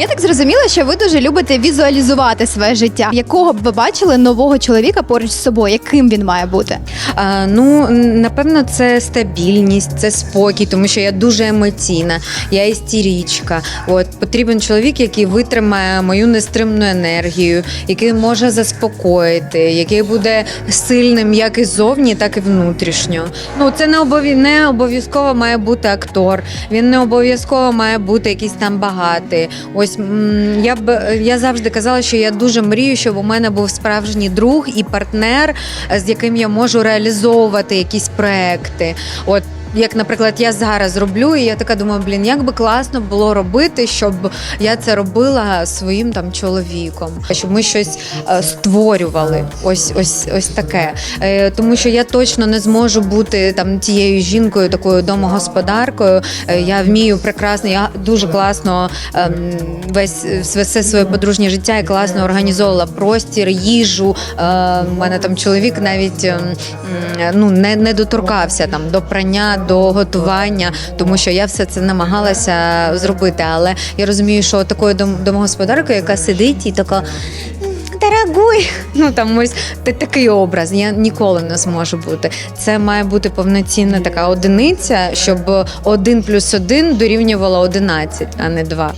Я так зрозуміла, що ви дуже любите візуалізувати своє життя. Якого б ви бачили нового чоловіка поруч з собою? Яким він має бути? А, ну, напевно, це стабільність, це спокій, тому що я дуже емоційна, я істерічка. От потрібен чоловік, який витримає мою нестримну енергію, який може заспокоїти, який буде сильним як і зовні, так і внутрішньо. Ну, це не обов'я- не обов'язково має бути актор. Він не обов'язково має бути якийсь там багатий. М, я б я завжди казала, що я дуже мрію, щоб у мене був справжній друг і партнер, е, з яким я можу реалізовувати якісь проекти. От. Як, наприклад, я зараз роблю, і я така думаю, блін, як би класно було робити, щоб я це робила своїм там чоловіком, щоб ми щось е, створювали. Ось, ось, ось таке. Е, тому що я точно не зможу бути там тією жінкою, такою домогосподаркою. Е, я вмію прекрасно, я дуже класно ем, весь все своє подружнє життя і класно організовувала простір, їжу. Е, у мене там чоловік навіть м, ну не, не доторкався там до прання, до готування, тому що я все це намагалася зробити. Але я розумію, що такою дом- домогосподаркою, яка сидить і така. «М, Дорогой, ну там ось та- такий образ. Я ніколи не зможу бути. Це має бути повноцінна така одиниця, щоб один плюс один дорівнювало 11, а не два.